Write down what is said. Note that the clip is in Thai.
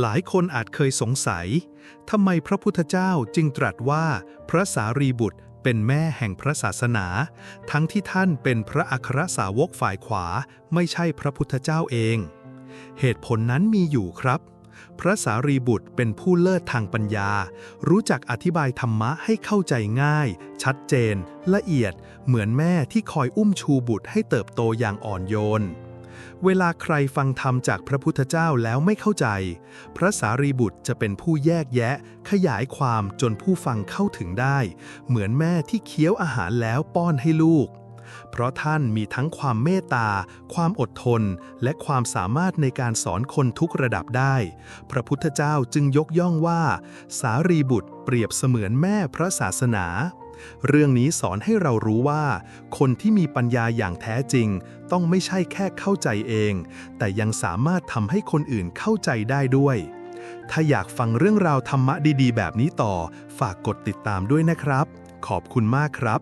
หลายคนอาจเคยสงสัย ทำไมพระพุทธเจ้าจึงตรัสว่าพระสารีบุตรเป็นแม่แห่งพระศาสนา ทั้งที่ท่านเป็นพระอัครสาวกฝ่ายขวา ไม่ใช่พระพุทธเจ้าเอง เหตุผลนั้นมีอยู่ครับ พระสารีบุตรเป็นผู้เลิศทางปัญญา รู้จักอธิบายธรรมะให้เข้าใจง่าย ชัดเจน ละเอียด เหมือนแม่ที่คอยอุ้มชูบุตรให้เติบโตอย่างอ่อนโยน เวลาใครฟังธรรมจากพระพุทธเจ้าแล้วไม่เข้าใจ พระสารีบุตรจะเป็นผู้แยกแยะ ขยายความจนผู้ฟังเข้าถึงได้ เหมือนแม่ที่เคี้ยวอาหารแล้วป้อนให้ลูก เพราะท่านมีทั้งความเมตตา ความอดทน และความสามารถในการสอนคนทุกระดับได้ พระพุทธเจ้าจึงยกย่องว่า สารีบุตรเปรียบเสมือนแม่พระศาสนา เรื่องนี้สอนให้เรารู้ว่า คนที่มีปัญญาอย่างแท้จริง ต้องไม่ใช่แค่เข้าใจเอง แต่ยังสามารถทำให้คนอื่นเข้าใจได้ด้วย ถ้าอยากฟังเรื่องราวธรรมะดีๆ แบบนี้ต่อ ฝากกดติดตามด้วยนะครับ ขอบคุณมากครับ